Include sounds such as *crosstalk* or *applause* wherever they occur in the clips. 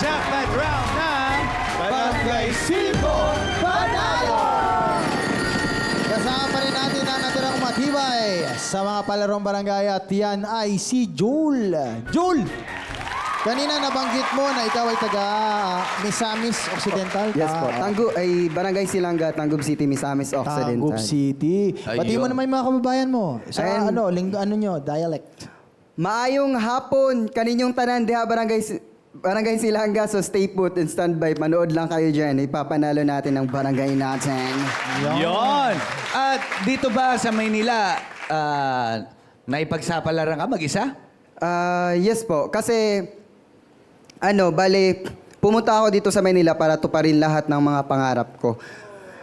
jackpot round ng Barangay Sipon Panalo! Kasama pa rin natin ang natirang matibay sa mga palarong barangay at yan ay si Jul. Jul! Kanina nabanggit mo na ikaw ay taga ah, Misamis Occidental. Yes po. Ah, Tanggu ay Barangay Silanga, Tangub City, Misamis Occidental. Tagup City. Pati mo naman yung mga kababayan mo. Sa Ayan. ano, ling, ano nyo, dialect. Maayong hapon, kaninyong tanan diha Barangay Si- Barangay Silanga, so stay put and standby. Manood lang kayo dyan. Ipapanalo natin ang barangay natin. Yon! At dito ba sa Maynila, ah, naipagsapalaran ka mag-isa? Ah, yes po. Kasi, ano, bale, pumunta ako dito sa Manila para tuparin lahat ng mga pangarap ko.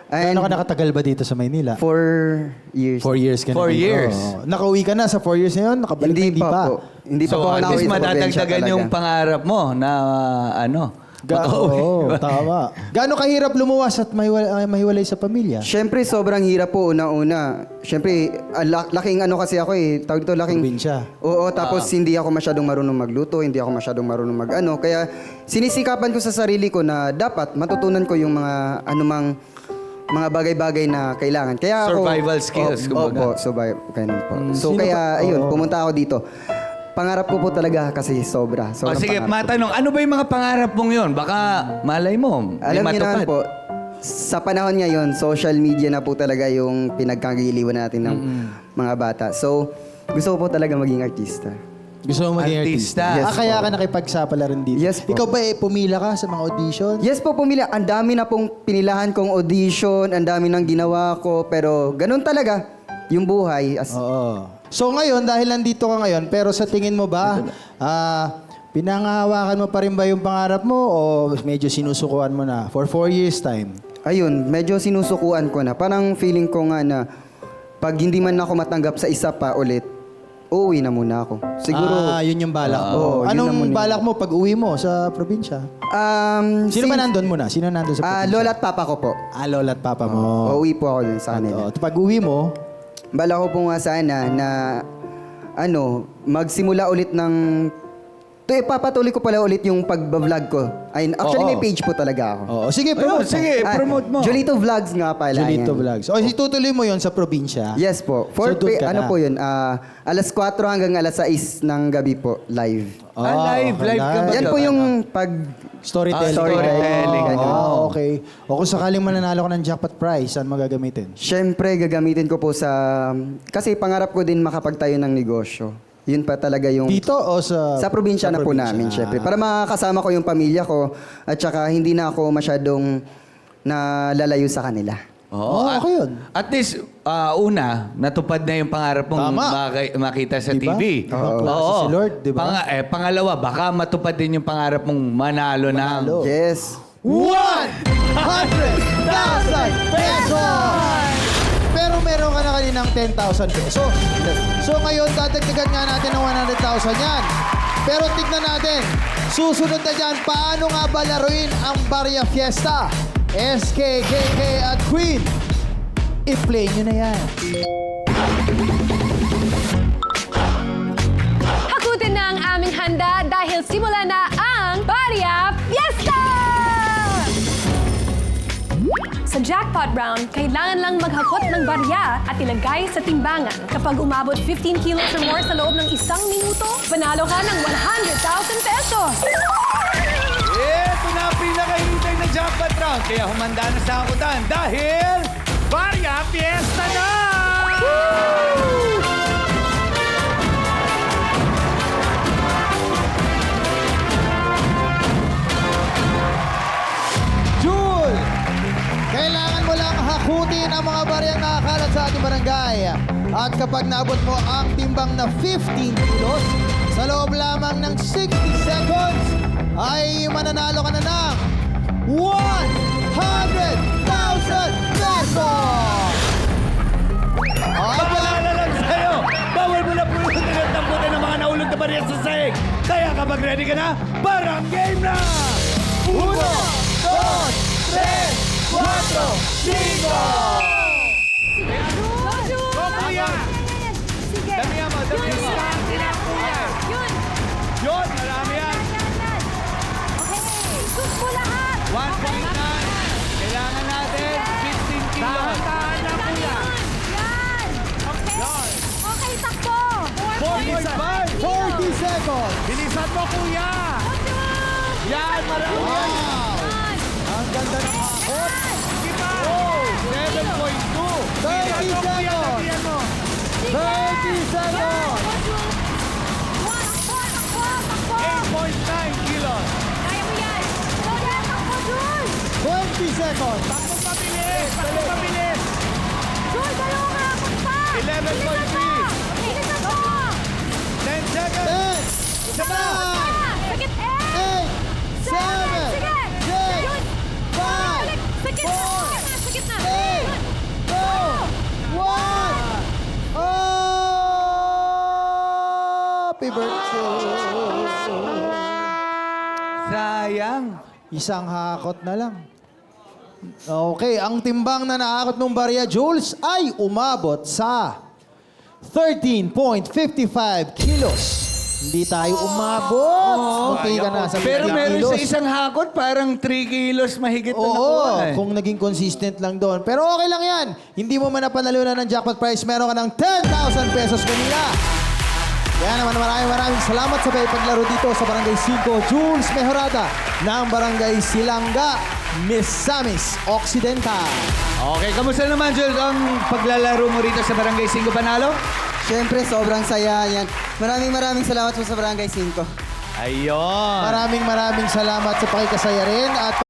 And Ano ka nakatagal ba dito sa Maynila? four years. Four years ka na. Four dito. years. Oo. Nakauwi ka na sa four years na yun? Nakabalik Hindi na, hindi pa, pa. po. Hindi pa so, po ako at nakauwi least sa probinsya madadagdagan talaga. yung pangarap mo na ah, ano, Ga- makauwi. *laughs* Oo, tama. Gaano kahirap lumuwas at mahiwalay, ah, mahiwalay sa pamilya? Siyempre, sobrang hirap po una-una. Siyempre, ah, la- laking ano kasi ako eh. Tawag dito, laking... Probinsya. Oo, tapos Ah. hindi ako masyadong marunong magluto, hindi ako masyadong marunong mag-ano. Kaya sinisikapan ko sa sarili ko na dapat matutunan ko yung mga anumang mga bagay-bagay na kailangan. Kaya ako, Survival skills, Oo, kumbaga. Opo, survival. Ganun po. So Sino kaya, pa- ayun, pumunta ako dito. Pangarap ko po talaga kasi sobra. O Sobrang sige, pangarap matanong, ano ba yung mga pangarap mong yun? Baka malay mo, may Alam niyo naman matupad. po, sa panahon ngayon, social media na po talaga yung pinagkagiliwan natin ng mga bata. So, gusto ko po talaga maging artista. Gusto mo maging Artista. artista? Yes ah, kaya po. ka nakipagsapala rin dito? Yes po. Ikaw ba eh, pumila ka sa mga audition? Yes po, pumili. Ang dami na pong pinilahan kong audition, ang dami nang ginawa ko, pero ganun talaga yung buhay. As, Oo. So ngayon, dahil nandito ka ngayon, pero sa tingin mo ba, ah, pinangahawakan mo pa rin ba yung pangarap mo o medyo sinusukuan mo na for four years time? Ayun, medyo sinusukuan ko na. Parang feeling ko nga na pag hindi man ako matanggap sa isa pa ulit, uuwi na muna ako. Siguro, Ah, yun yung balak mo. Oo, yun Anong muna. balak mo pag uwi mo sa probinsya? um, Sino ba since- nandun muna? Sino nandun sa Ah, probinsya? lola at papa ko po. Ah, lola at papa mo. Uuwi po ako dun sa kanila. Oo. Pag uwi mo, Bala ko po nga sana na ano, magsimula ulit ng to ipapatuloy ko pala ulit yung pag-vlog ko. Ay, actually Oo. may page po talaga ako. Oo, sige, Ayun, promote mo. sige, Ah, promote mo. Julito Vlogs nga pala. Julito yan. Vlogs. O, itutuloy mo yon sa probinsya. Yes po. For So, doon ka ano na. po yun? ah, alas 4 hanggang alas 6 ng gabi po, live. Ah, live, live ka ba? Yan po yung pag... Storytelling. Ah, storytelling, ganun. oo, okay. O kung sakaling mananalo ka ng jackpot prize, saan magagamitin? Siyempre, gagamitin ko po sa... Kasi pangarap ko din makapagtayo ng negosyo. Yun pa talaga yung... Dito o sa... Sa probinsya sa na po probinsya? namin, syempre. Para makakasama ko yung pamilya ko at saka hindi na ako masyadong nalalayo sa kanila. Oo, at- okay yun. At least, ah, una, natupad na yung pangarap mong Tama. maki- makita sa Diba? TV. Ibang klase si Lord, diba? Panga- eh, pangalawa, baka matupad din yung pangarap mong manalo, Manalo. ng... Yes. 100,000 pesos! Meron ka na kaninang 10,000 pesos. So ngayon, dadagdagan nga natin ng 100,000 yan. Pero tignan natin, susunod na dyan, paano nga ba laruin ang Barya Fiesta? SKKK at Queen. I-play nyo na yan. Jackpot round, kailangan lang maghakot ng barya at ilagay sa timbangan. Kapag umabot 15 kilos or more sa loob ng isang minuto, panalo ka ng 100,000 pesos! Ito na ang pinakahintay na jackpot round. Kaya humanda na sa hakutan dahil... Barya Fiesta na! Jul! Sa ating barangay. At kapag naabot mo ang timbang na 15 kilos, sa loob lamang ng 60 seconds, ay mananalo ka na ng 100,000 pesos! Paalala lang sa'yo, bawal mo na pulutin at tamputin ng mga naulog na barya sa sahig. Kaya kapag ready ka na, parang game na! Uno, dos, tres, cuatro, cinco! Go, kuya! Sige! Damihan mo, damihan mo. Yun! Yun, marami yan. Okay! Kailangan natin 15 kilos. Dahan-dahan lang, kuya. Yan! Okay. Okay, takbo! 45. 40 seconds. Bilisan mo, kuya. Yan, marami. Wow! Ang ganda ng hakot. 20 seconds. Takbo mabilis. Takbo mabilis. Jules, dalawang rapot pa! 11.3. Bilisan mo! 10 seconds. 10, Isa pa! 9, Sakit, eh! 8, 7, Sige! 6, 5, Sakit na! Sakit na! 8, 2, 1. Happy birthday. Sayang. Isang hakot na lang. Okay, ang timbang na naakot ng Barya Jules ay umabot sa 13.55 kilos. Hindi tayo umabot. Munti ka na sa 50 Pero meron kilos. sa isang hakot, parang 3 kilos mahigit na nakuha. Oo, eh. kung naging consistent lang doon. Pero okay lang yan. Hindi mo man napanalunan ng jackpot prize, meron ka ng 10,000 pesos kanina. Kaya naman maraming maraming salamat sa paglaro dito sa Barangay 5. Jules Mejorada ng Barangay Silanga, Miss Samis Occidental. Okay, kamusta naman, Jules, ang paglalaro mo rito sa Barangay 5 Panalo? Siyempre, sobrang saya yan. Maraming maraming salamat po sa Barangay 5. Ayun. Maraming maraming salamat sa pakikasaya rin at